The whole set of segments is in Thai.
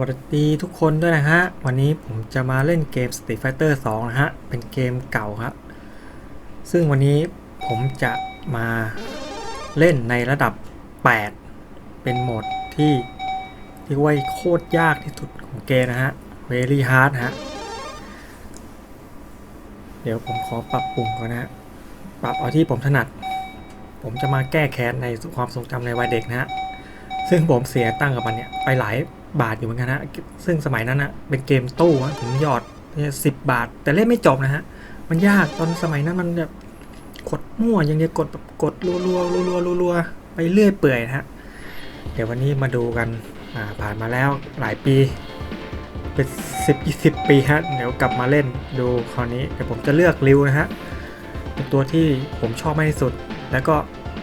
วัสดีทุกคนด้วยนะฮะ วันนี้ผมจะมาเล่นเกม Street Fighter 2 นะฮะ เป็นเกมเก่าครับ ซึ่งวันนี้ผมจะมาเล่นในระดับ 8 เป็นโหมดที่เรียกว่าโคตรยากที่สุดของเกมนะฮะ very hard ฮะ เดี๋ยวผมขอปรับปรุงก่อนนะฮะ ปรับเอาที่ผมถนัด ผมจะมาแก้แค้นในความทรงจำในวัยเด็กนะฮะ ซึ่งผมเสียตั้งกับมันเนี่ยไปหลาย บาทอยู่เหมือนกันนะซึ่งสมัยนั้นนะเป็นเกมตู้อะผมหยอดสิบบาท แต่เล่นไม่จบนะฮะ มันยากตอนสมัยนั้นมันแบบกดมั่วอย่างเดียวกดแบบกดรัวๆรัวๆรัวๆไปเรื่อยเปื่อยนะฮะ เดี๋ยววันนี้มาดูกันอ่าผ่านมาแล้วหลายปีเป็นสิบยี่สิบปีฮะ เดี๋ยวกลับมาเล่นดูคราวนี้เดี๋ยวผมจะเลือกริวนะฮะเป็นตัวที่ผมชอบมากที่สุด แล้วก็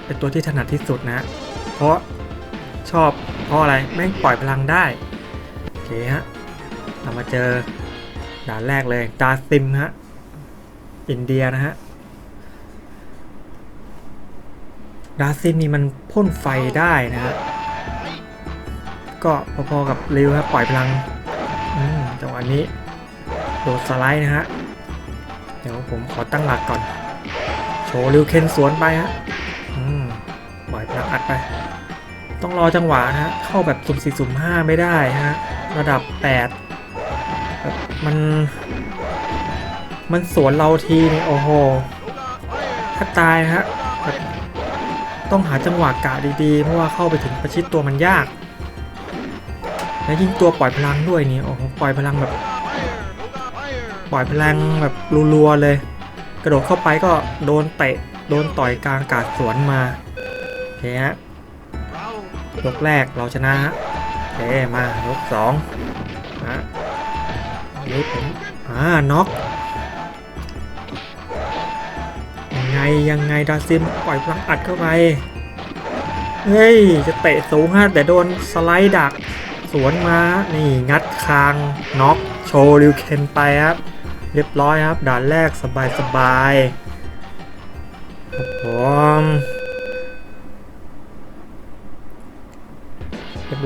เป็นตัวที่ถนัดที่สุดนะ เพราะ ชอบเพราะอะไรแม่งปล่อยพลังได้โอเคฮะเรามาเจอด่านแรกเลยดาซิมฮะอินเดียนะฮะดาซิมนี่มันพ่นไฟได้นะฮะก็พอๆกับริวครับปล่อยพลังจังหวะนี้โดดสไลด์นะฮะเดี๋ยวผมขอตั้งหลักก่อน โชว์ริวเคนสวนไปฮะปล่อยพลังอัดไป ต้องรอจังหวะนะฮะเข้าแบบสุ่มสี่สุ่มห้าไม่ได้ฮะระดับแปดแบบมัน มันสวนเราทีเนี่ยโอ้โหถ้าตายฮะแบบต้องหาจังหวะกะดีๆ เพราะว่าเข้าไปถึงประชิดตัวมันยาก และยิ่งตัวปล่อยพลังด้วยนี่โอ้โหปล่อยพลังแบบ ปล่อยพลังแบบรัวๆเลย กระโดดเข้าไปก็โดนเตะโดนต่อยกลางกาศสวนมาโอเคฮะ ยกแรกเราชนะฮะโอเคมายกสองนะนี่ผมอ่าน็อกยังไงยังไงดาซิมปล่อยพลังอัดเข้าไปเฮ้ย จะเตะสูงฮะแต่โดนสไลด์ดัก สวนมา นี่งัดคางน็อกโชว์ริวเคนไปครับ เรียบร้อยครับ ด่านแรกสบายสบายครับผม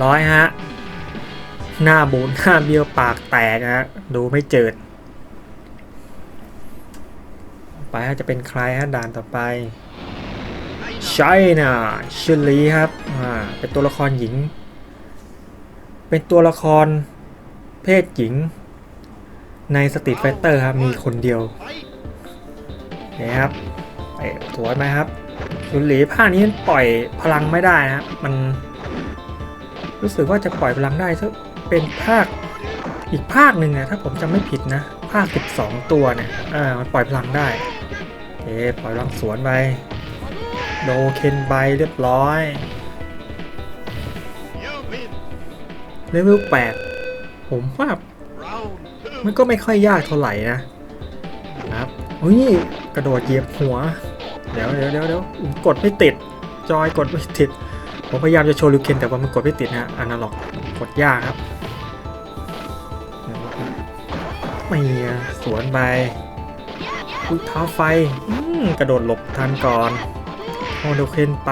ร้อยฮะ หน้าบูนหน้าเบี้ยวปากแตกฮะ ดูไม่เจิด ไปฮะจะเป็นใครฮะด่านต่อไปใช่นะชิลลีครับอ่าเป็นตัวละครหญิง เป็นตัวละครเพศหญิง ในสตรีทไฟเตอร์ครับ มีคนเดียวนี่ครับเอ๊ะสวยไหมครับชุนหลีภาคนี้ปล่อยพลังไม่ได้นะมัน รู้สึกว่าจะปล่อยพลังได้ถ้าเป็นภาคอีกภาคหนึ่งนะถ้าผมจำไม่ผิดนะ ภาค 12 ตัวเนี่ยอ่ามันปล่อยพลังได้เอปล่อยพลังสวนไปโดเคนไบเรียบร้อยเลเวล8ผมว่ามันก็ไม่ค่อยยากเท่าไหร่นะครับอุ้ยกระโดดเหยียบหัว เดี๋ยวเดี๋ยวเดี๋ยวกดไม่ติด จอยกดไม่ติด ผมพยายามจะโชว์ลิวเคนแต่ว่ามันกดไม่ติดนะฮะอนาล็อกกดยากครับไม่สวนไปอุ้ยเท้าไฟกระโดดหลบทันก่อนโอลิวเคนไป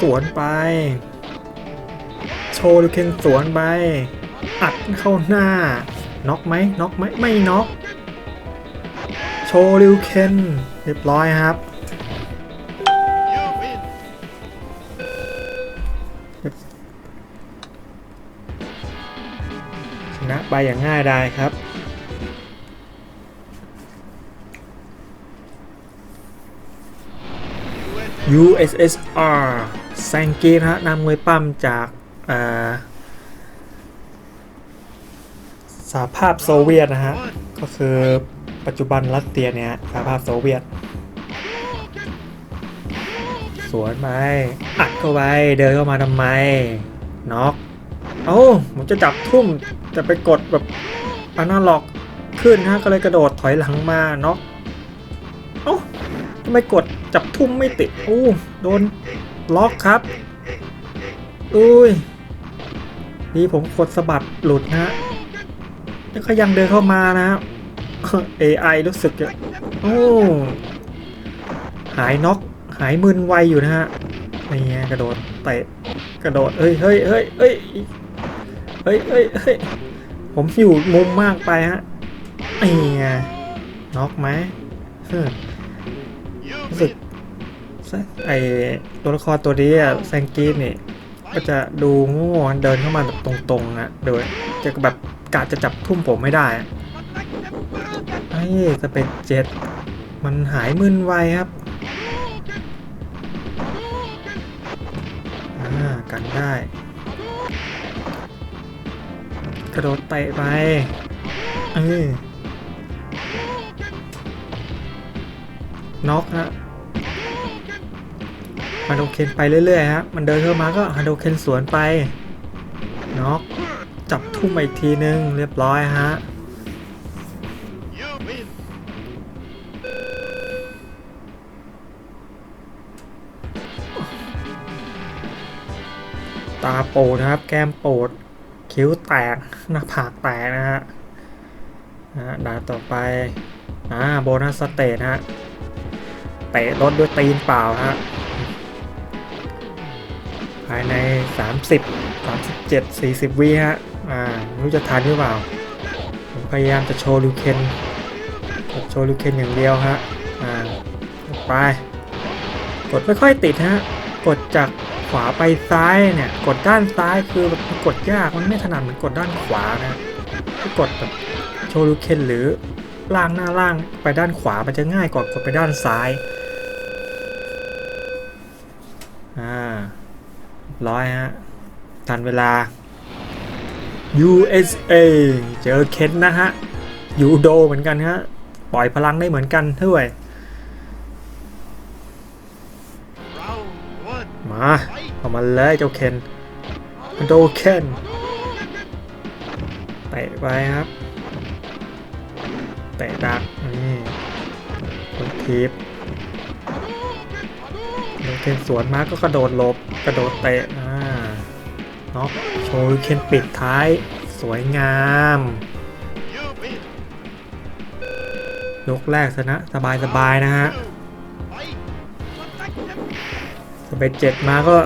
สวนไป โชว์ลิวเคนสวนไป อัดเข้าหน้า น็อกไหมน็อกไหมไม่น็อกโชว์ลิวเคนเรียบร้อยครับ อย่างง่ายได้ครับ USSR แซงเกตฮะนำมวยปั้มจากอ่าสหภาพโซเวียตนะฮะ ก็คือปัจจุบันรัสเซียเนี่ยสหภาพโซเวียต สวนไปอัดเข้าไป เดินเข้ามาทำไม น็อก เอ้าผมจะจับทุ่มจะไปกดแบบอนาล็อกขึ้นฮะก็เลยกระโดดถอยหลังมาเนาะเอ้าทำไมกดจับทุ่มไม่ติดอู้โดนล็อกครับอุ้ยนี่ผมกดสะบัดหลุดนะฮะแล้วก็ยังเดินเข้ามานะฮะ AI รู้สึกโอ้หายน็อกหายมึนไวอยู่นะฮะนี่กระโดดเตะกระโดดเฮ้ยเฮ้ยเฮ้ยเฮ้ย เฮ้ยเฮ้ยเฮ้ยผมอยู่มุมมากไปฮะไอ้ไงน็อกไหมรู้สึกไอตัวละครตัวนี้อะแซงกีนนี่ก็จะดูโง่เดินเข้ามาแบบตรงๆนะโดยจะแบบกะจะจับทุ่มผมไม่ได้ไอ้สเปซเจ็ดมันหายมึนไวครับอ่ากันได้ ระโดดเตะไปเออน็อกฮะฮาโดเคนไปเรื่อยๆฮะ มันเดินเข้ามาก็ฮาโดเคนสวนไปน็อกจับทุ่มอีกทีนึงเรียบร้อยฮะตาโปดนะครับ แก้มโปด คิ้วแตกหน้าผากแตกนะฮะด่านต่อไปอ่าโบนัสสเตทฮะเตะรถด้วยตีนเปล่าฮะภายใน 30 37 40วิฮะอ่ารู้จะทันหรือเปล่าผมพยายามจะโชว์ลูเคนโชว์ลูเคนอย่างเดียวฮะอ่าไปกดไม่ค่อยติดฮะกดจาก ขวาไปซ้ายเนี่ย กดด้านซ้ายคือแบบกดยากมันไม่ถนัดเหมือนกดด้านขวานะถ้ากดแบบโชว์ลูเคนหรือล่างหน้าล่างไปด้านขวามันจะง่ายกว่ากดไปด้านซ้ายอ่าร้อยฮะทันเวลา USA เจอเคนนะฮะยูโดเหมือนกันฮะ ปล่อยพลังได้เหมือนกันด้วย มาเอามาเลยเจ้าเคนโดเคนเตะไปครับเตะดักนี่คนทีบโดเคนสวนมาก็กระโดดหลบกระโดดเตะอ่าน็อกโชว์เคนปิดท้ายสวยงามยกแรกชนะสบายๆนะฮะ สเปเจ็ดมาก็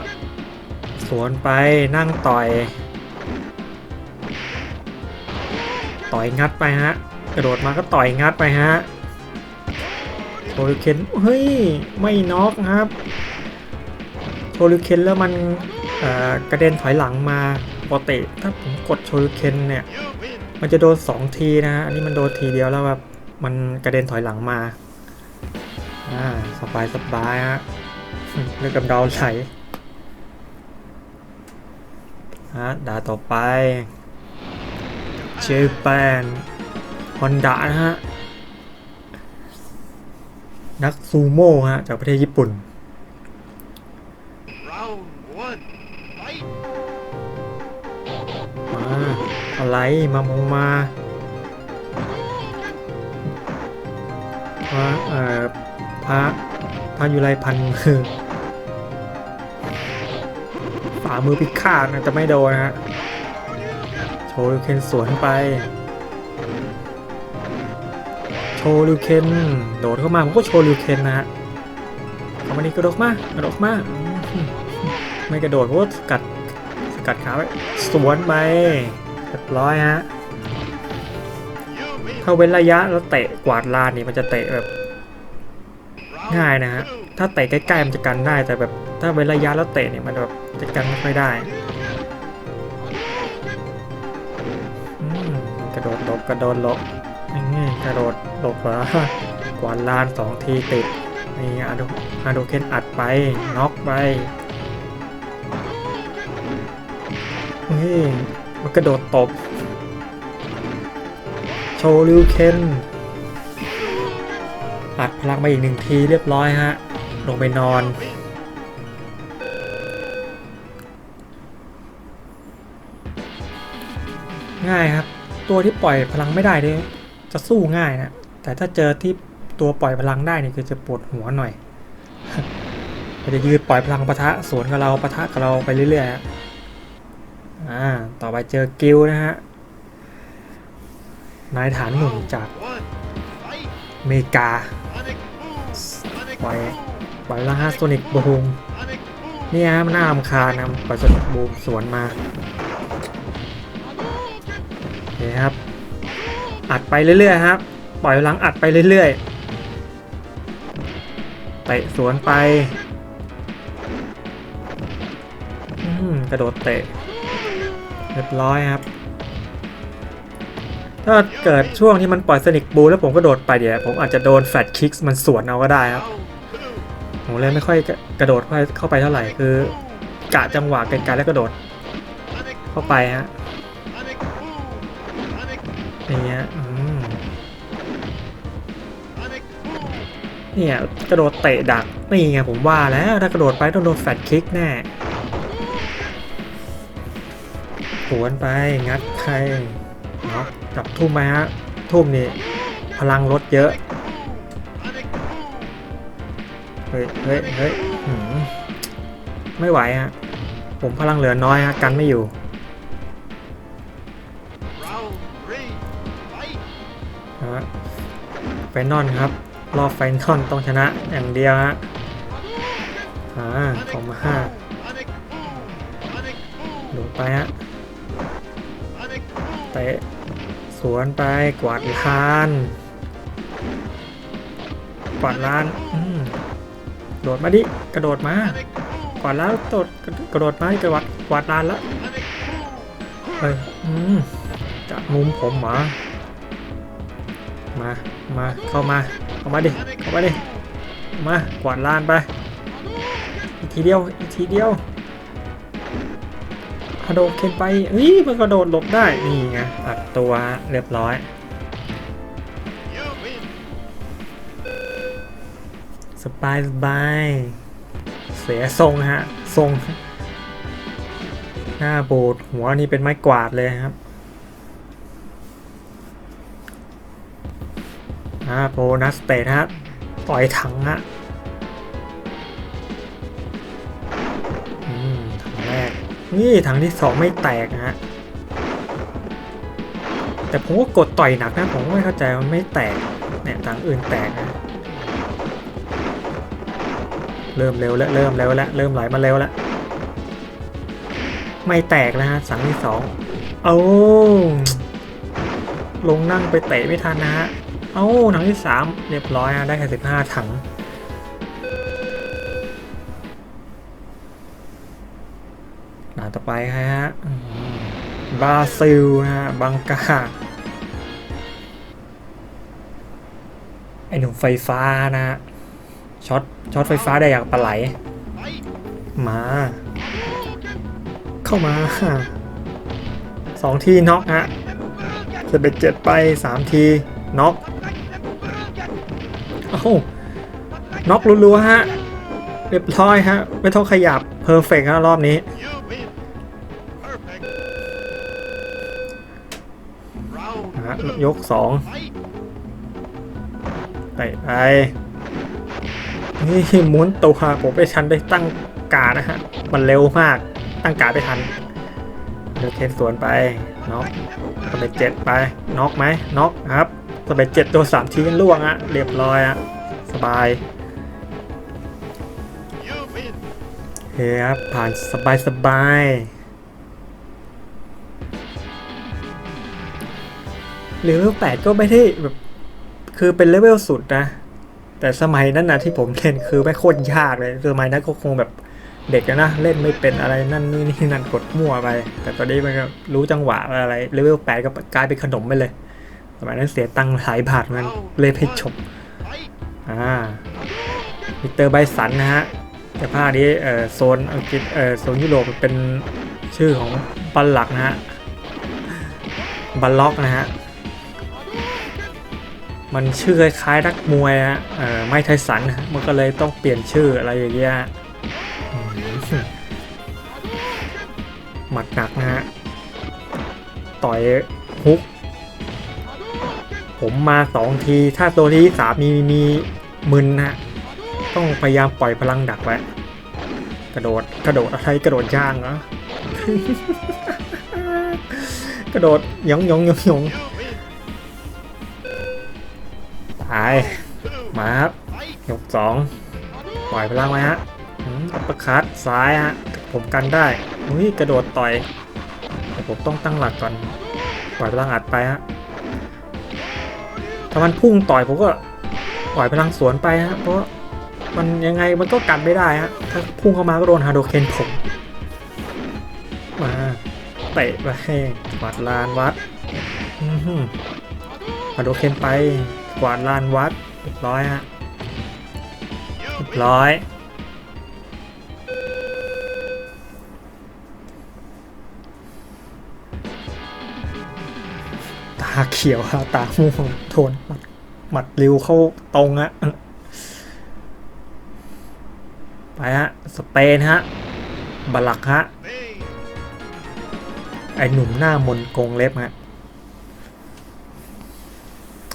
สวนไปนั่งต่อย ต่อยงัดไปฮะ กระโดดมาก็ต่อยงัดไปฮะโชลิเคนเฮ้ย ไม่น็อกครับโชลิเคนแล้วมันกระเด็นถอยหลังมาปกติถ้าผมกดโชลิเคนเนี่ย มันจะโดน 2 ทีนะฮะ อันนี้มันโดนทีเดียวแล้วแบบมันกระเด็นถอยหลังมา อ่า สบายสบายฮะ เลือกกำเดาไหลฮะด่าต่อไป เจแปนฮอนดะนะฮะ นักซูโม่ฮะ จากประเทศญี่ปุ่น มาอะไร มามองมาพระเอ่อพระ พระยุไรพันมือฝ่ามือพิฆาตนะจะไม่โดนนะฮะโชลิวเคนสวนไป โชลิวเคนโดดเข้ามาผมก็โชลิวเคนนะฮะเข้ามานี่กระโดดมากระโดดมาอืมไม่กระโดดเพราะว่าสกัดสกัดขาไว้สวนไปเรียบร้อยฮะถ้าเว้นระยะแล้วเตะกวาดลานนี่มันจะเตะแบบ ง่ายนะฮะ ถ้าเตะใกล้ๆมันจะกันได้แต่แบบถ้าเว้นระยะแล้วเตะเนี่ยมันแบบจะกันไม่ค่อยได้กระโดดหลบกระโดดหลบนี่กระโดดหลบเหรอกวาดลานสองทีติดนี่อาโดอาโดเคนอัดไปน็อกไปนี่มันกระโดดตบโชว์ริวเคน อัดพลังมาอีกหนึ่งทีเรียบร้อยฮะ ลงไปนอน ง่ายครับ ตัวที่ปล่อยพลังไม่ได้เนี่ยจะสู้ง่ายนะ แต่ถ้าเจอที่ตัวปล่อยพลังได้เนี่ยคือจะปวดหัวหน่อยมันจะยืดปล่อยพลังปะทะสวนกับเราปะทะกับเราไปเรื่อยๆอ่า ต่อไปเจอกิลนะฮะ นายฐานหนุ่มจากอเมริกา ปล่อยปล่อยละฮาโซนิกบูมเนี่ยฮะมันน่ารำคาญนะปล่อยโซนิกบูมสวนมาเคครับ อัดไปเรื่อยๆครับ ปล่อยพลังอัดไปเรื่อยๆเตะสวนไปกระโดดเตะเรียบร้อยครับ ถ้าเกิดช่วงที่มันปล่อยสนิกบูแล้วผมก็โดดไปเดี๋ยวผมอาจจะโดนแฟลตคิกมันสวนเอาก็ได้ครับ ผมเลยไม่ค่อยกระโดดเข้าไปเท่าไหร่คือกะจังหวะไกลๆแล้วกระโดด เข้าไปฮะอย่างเงี้ยอืมเนี่ยกระโดดเตะดักนี่ไงผมว่าแล้วถ้ากระโดดไปต้องโดนแฟลตคิกแน่หวนไปงัดใครเนาะจับทุ่มไหมฮะทุ่มนี่พลังลดเยอะ เฮ้ยเฮ้ยเฮ้ยไม่ไหวฮะ ผมพลังเหลือน้อยฮะ กันไม่อยู่นะฮะไฟนอลครับ รอบไฟนอลต้องชนะอย่างเดียวฮะอ่าของมาห้าดูไปฮะเตะสวนไปกวาดลาน กวาดลาน อืม โดดมาดิ กระโดดมา กวาดแล้วโดดกระโดดมาดิกระวัดกวาดลานล้วเฮ้ยอืมจะมุมผมเหรอมา มา เข้ามา เข้ามาดิ เข้ามาดิ มา กวาดลานไป อีกทีเดียว อีกทีเดียวกระโดดขึ้นไปเฮ้ยมันกระโดดหลบได้ นี่ไงอัดตัวเรียบร้อย สบายสบายเสียทรงฮะ ทรง หน้าโบดหัวนี่เป็นไม้กวาดเลยครับอ่าโบนัสเตทฮะ ต่อยถังฮะอืมถังแรก นี่ถังที่สองไม่แตกนะฮะ แต่ผมก็กดต่อยหนักนะ ผมก็ไม่เข้าใจมันไม่แตกเนี่ยถังอื่นแตกนะ เริ่มเร็วแล้วเริ่มเร็วแล้วเริ่มไหลมาเร็วแล้วไม่แตกแล้วฮะสังที่สองเอาลงนั่งไปเตะไม่ทันนะฮะเอาถังที่สามเรียบร้อยฮะได้แค่สิบห้าถังหน้าต่อไปใครฮะบราซิลนะฮะบังกาไอหนุ่มไฟฟ้านะฮะ ช็อตช็อตไฟฟ้าได้อย่างปลาไหล มา เข้ามาสองทีน็อกฮะจะเปเจ็ดไปสามทีน็อกเอ้าน็อกรัวๆฮะ เรียบร้อยฮะ ไม่ต้องขยับเพอร์เฟกต์ฮะรอบนี้ฮะยกสองไปไป นี่หมุนตัวผมไม่ทันได้ตั้งการนะฮะ มันเร็วมากตั้งการไม่ทันเลือกเคนสวนไปน็อกสเปเจ็ดไปน็อกไหมน็อกครับสเปเจ็ดตัวสามทีกันล่วงอะเรียบร้อยอะสบายเฮ้ครับผ่านสบายสบายเลเวลแปดก็ไม่ได้แบบคือเป็นเลเวลสุดนะ แต่สมัยนั้นนะที่ผมเล่นคือไม่โคตรยากเลยสมัยนั้นก็คงแบบเด็กอะนะเล่นไม่เป็นอะไรนั่นนี่นี่นั่นกดมั่วไป แต่ตอนนี้มันก็รู้จังหวะอะไรเลเวลแปดก็กลายเป็นขนมไปเลย สมัยนั้นเสียตังค์หลายบาทมันเลยไปจบอ่ามิสเตอร์ไบสันนะฮะแต่ภาคนี้เอ่อโซนอังกฤษเอ่อโซนยุโรปเป็นชื่อของบัลลักนะฮะบัลล็อกนะฮะ มันชื่อคล้ายๆนักมวยอะเออไม่ไทสันมันก็เลยต้องเปลี่ยนชื่ออะไรอย่างเงี้ยหมัดหนักนะฮะ ต่อยฮุก ผมมาสองที ถ้าตัวที่สามมีมีมึนนะต้องพยายามปล่อยพลังดักไว้กระโดดกระโดดอะไรกระโดดย่างเหรอกระโดดหยองหยองยองยองายมาครับยกสองปล่อยพลังไว้ฮะอัปร์คัตซ้ายฮะ ผมกันได้อุ้ยกระโดดต่อยแต่ผมต้องตั้งหลักก่อน ปล่อยพลังอัดไปฮะ ถ้ามันพุ่งต่อยผมก็ปล่อยพลังสวนไปฮะ เพราะมันยังไงมันก็กันไม่ได้ฮะ ถ้าพุ่งเข้ามาก็โดนฮาโดเคนผม มาเตะไปวาดลานวัดอื้อหือฮาโดเคนไป วาดลานวัดเรียบร้อยฮะเรียบร้อยตาเขียวฮะตาม่วงโทนหมัดหมัดริวเข้าตรงอะไปฮะสเปนฮะบลักฮะไอหนุ่มหน้ามนกงเล็บฮะ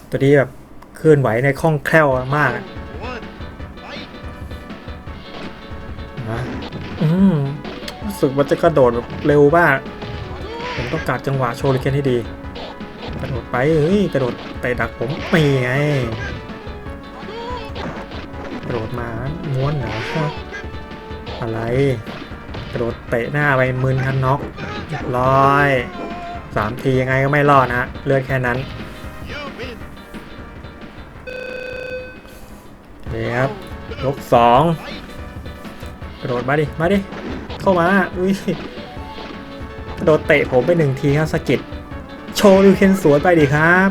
ตัวนี้แบบ เคลื่อนไหวในคล่องแคล่วมากอะนะอืมรู้สึกว่าจะกระโดดเร็วมาก ผมต้องการจังหวะโชว์ลิเคนให้ดี กระโดดไปเฮ้ยกระโดดเตะดักผมไม่ไง กระโดดมาม้วนเหรออะไร กระโดดเตะหน้าไปมึนคันน็อกร้อยสามทียังไงก็ไม่รอดนะเลือดแค่นั้น ยกสองกระโดดมาดิ มาดิ เข้ามา อุ้ยกระโดดเตะผมไปหนึ่งทีครับสกิดโชว์ลิวเคนสวนไปดิครับ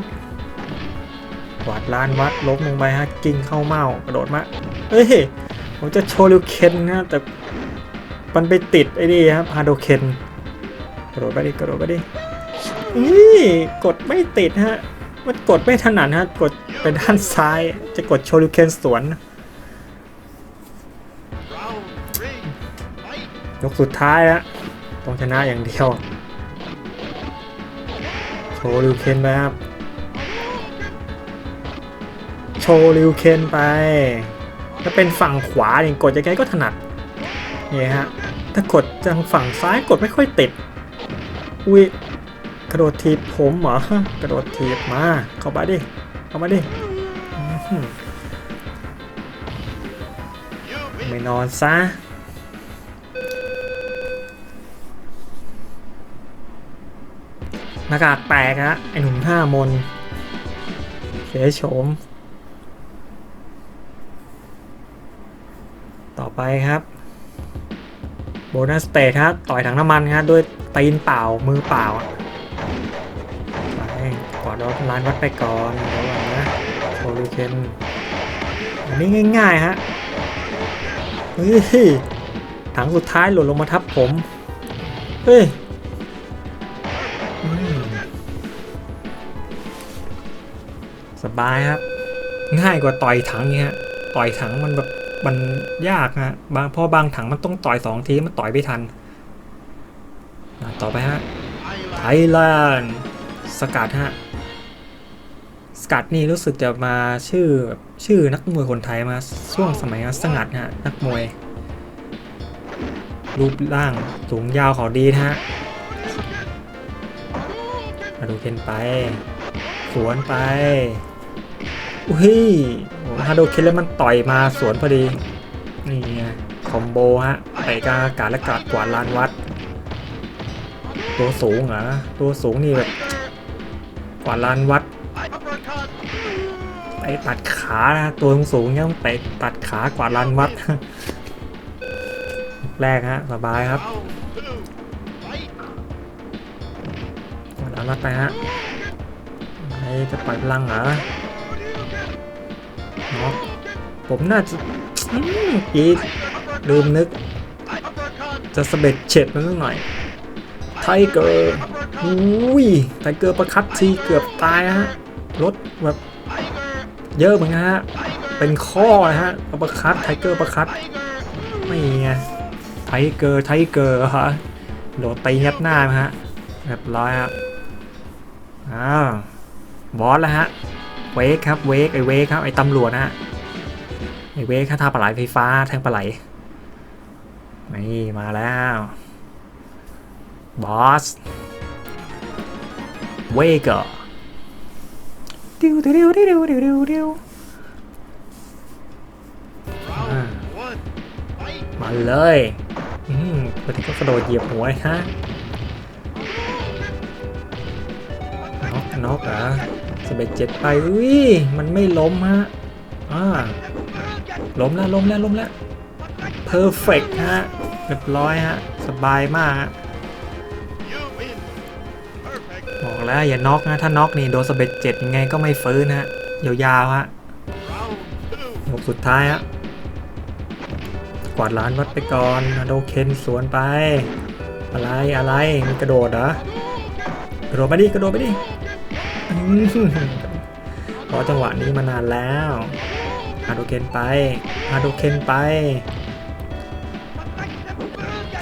กวาดลานวัดล้มลงไปฮะกิ้งเข้าเมากระโดดมาเอ้ยผมจะโชว์ลิวเคนนะแต่มันไปติดไอ้นี่ครับฮาโดเคนกระโดดไปดิกระโดดไปดินี่กดไม่ติดฮะมันกดไม่ถนัดฮะกดไปด้านซ้ายจะกดโชว์ลิวเคนสวน กสุดท้ายฮะต้องชนะอย่างเดียวโชว์ริวเคนไปครับ โชว์ริวเคนไป ถ้าเป็นฝั่งขวาอย่างกดยังไงก็ถนัดนี่ฮะ ถ้ากดทางฝั่งซ้ายกดไม่ค่อยติด อุ้ยกระโดดทีบผมเหรอกระโดดทีบมา เข้ามาดิ เข้ามาดิ ไม่นอนซะ หน้ากากแตกฮะไอหนุ่มห้ามนเสียโฉม ต่อไปครับ โบนัสเตทฮะต่อยถังน้ำมันฮะด้วยตีนเปล่ามือเปล่าอะไปกอดรถร้านวัดไปก่อนเดี๋ยวก่อนนะโชลูเคนอันนี้ง่ายๆฮะเฮ้ยถังสุดท้ายหล่นลงมาทับผม เฮ้ย สบายครับ ง่ายกว่าต่อยถังเนี่ยฮะต่อยถังมันแบบมันยากฮะบางพอบางถังมันต้องต่อยสองทีมันต่อยไม่ทัน ต่อไปฮะไทยแลนด์สกัดฮะสกัดนี่รู้สึกจะมาชื่อชื่อนักมวยคนไทยมาช่วงสมัยสงัดฮะนักมวย รูปร่างสูงยาวเขาดีนะฮะ มาดูเคนไป สวนไป อุ้ยฮาโดเคนแล้วมันต่อยมาสวนพอดี นี่ไงคอมโบฮะเตะกลางอากาศและกาดกวาดลานวัด ตัวสูงเหรอ ตัวสูงนี่แบบกวาดลานวัดไปตัดขานะตัวสูงเนี่ยต้องเตะตัดขากวาดลานวัด แรกฮะสบายครับ กดเอาละไปฮะไอจะปล่อยพลังเหรอเนาะผมน่าจะอืมกีดลืมนึก จะสะเบ็ดเฉ็ดมันสักหน่อย ไทเกอร์อุ้ยไทเกอร์ประคัดทีเกือบตายฮะ รถแบบเยอะเหมือนกันฮะ เป็นข้อนะฮะประคัดไทเกอร์ประคัดไม่ไง ไทเกอร์ไทเกอร์ฮะ โดดตียัดหน้าฮะเรียบร้อยครับ อ้าวบอสแล้วฮะ เวกครับ เวกไอเวกครับ ไอตำรวจนะฮะ ไอเวกค่าทาปลาไหลไฟฟ้าแทงปลาไหล นี่มาแล้ว บอส เวกเกอร์ดิวดิวดิวดิวดิวดิวดิวอ่ามาเลยอืมพอดีก็กระโดดเหยียบหัวเลยฮะ น็อกเหรอสเปเจ็ดไปอุ้ยมันไม่ล้มฮะอ่าล้มแล้วล้มแล้วล้มแล้วเพอร์เฟกฮะเรียบร้อยฮะสบายมากฮะบอกแล้วอย่าน็อกนะถ้าน็อกนี่โดนสเปเจ็ดยังไงก็ไม่ฟื้นฮะยาวๆฮะหกสุดท้ายฮะกวาดล้านวัดไปก่อนโดเคนสวนไป อะไรอะไรมันกระโดดเหรอกระโดดไปดิกระโดดไปดิ อื้อหือรอจังหวะนี้มานานแล้วฮาโดเคนไปฮาโดเคนไป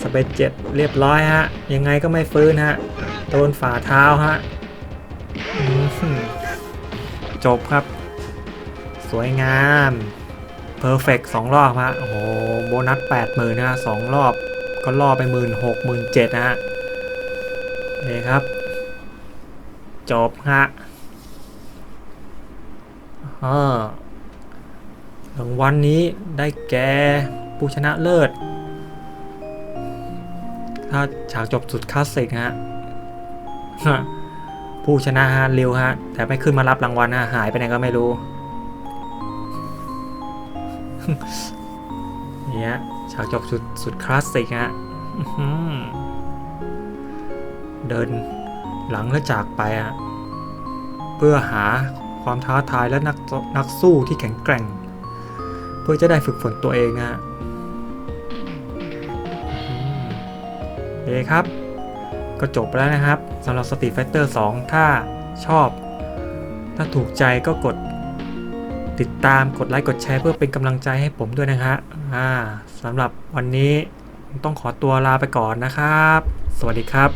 สเปซเจ็ดเรียบร้อยฮะ ยังไงก็ไม่ฟื้นฮะ โดนฝ่าเท้าฮะจบครับ สวยงามเพอร์เฟกสองรอบฮะ โอ้โห โบนัสแปดหมื่นนะฮะสองรอบ ก็ล่อไปหมื่นหกหมื่นเจ็ดนะฮะนี่ครับ จบฮะอ่ารางวัลนนี้ได้แก่ผู้ชนะเลิศ ถ้าฉากจบสุดคลาสสิกฮะ ผู้ชนะฮะเร็วฮะ แต่ไม่ขึ้นมารับรางวัลฮะ หายไปไหนก็ไม่รู้เนี่ยฉากจบสุดสุดคลาสสิกฮะเดิน หลังและจากไปอะเพื่อหาความท้าทายและนักนักสู้ที่แข็งแกร่ง เพื่อจะได้ฝึกฝนตัวเองฮะอืมโอเคครับ ก็จบไปแล้วนะครับสำหรับ Street Fighter 2 ถ้าชอบ ถ้าถูกใจก็กดติดตามกดไลค์กดแชร์เพื่อเป็นกำลังใจให้ผมด้วยนะฮะอ่าสำหรับวันนี้ต้องขอตัวลาไปก่อนนะครับ สวัสดีครับ